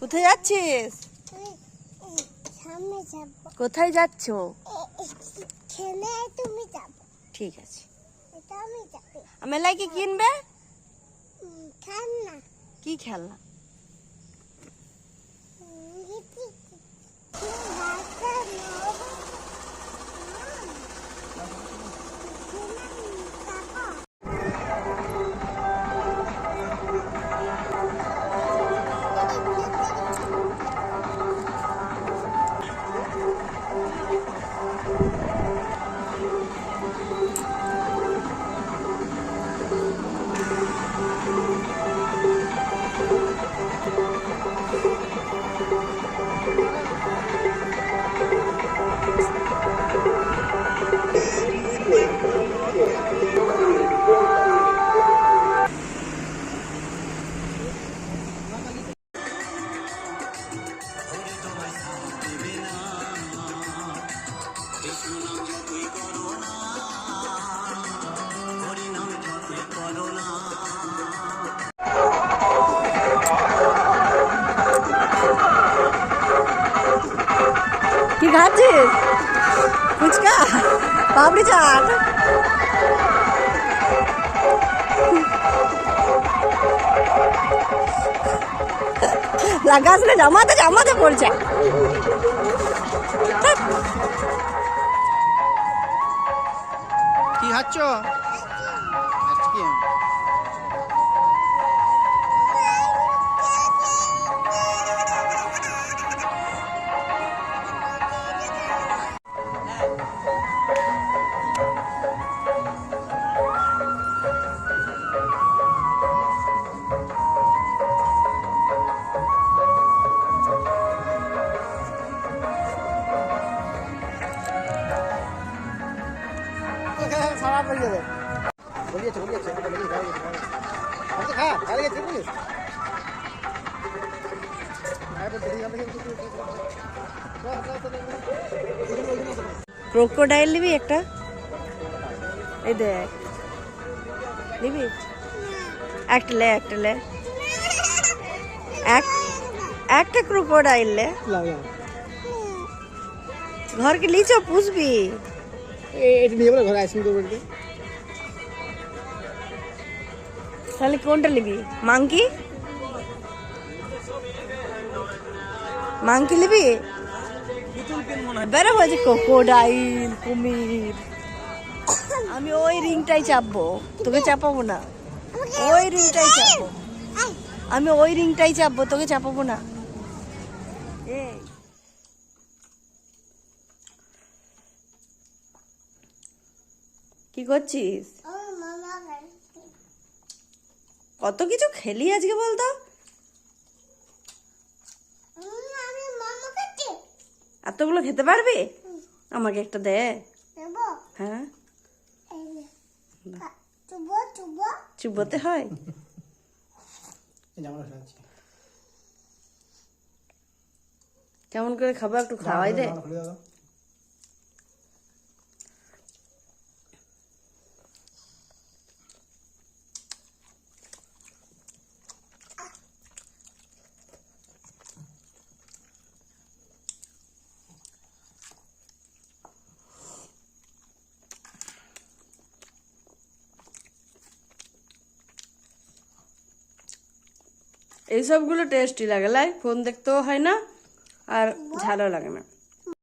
কোথায় যাচ্ছিস? সামনে কোথায় যাচ্ছ? খেলে তুমি যাব। ঠিক আছে। আমি মেলায় কি কিনবে? খেলনা। কি খেলনা? কি খাচ্ছিস? ফুচকা? পাপড়ি চাট? লাগাস না জামাতে জামাতে পড়ছে। কি খাচ্ছ আইসক্রিম পড়ে যাবে বলিয়েছে বলিয়েছে খা খাই গেছে বুঝিস ক্রোকোডাইল নিবি একটা? এই দেখ। নিবি? একটা লে একটা লে। এক একটা ক্রোকোডাইল লে। ঘরকে লিচ পুষবি। এটা নিয়ে বলে ঘরে আইসক্রিম করব তাহলে কোনটা নিবি? মাংকি? মাংকি নিবি? বেরো বলছে ক্রোকোডাইল কুমির। আমি ওই রিংটাই চাপবো। তোকে চাপাবো না। ওই রিংটাই চাপবো। আমি ওই রিংটাই চাপবো, তোকে চাপাবো না। এই। কি করছিস? আমার মামা খাচ্ছে। কত কিছু খেলি আজকে বলতো? এতগুলো খেতে পারবি? আমাকে একটা দে। হ্যাঁ। চুবোতে হয়? কেমন করে খাব একটু খাওয়াই দে। এইসবগুলো টেস্টি লাগে। লাই ফোন দেখতেও হয় না আর ঝালও লাগে না।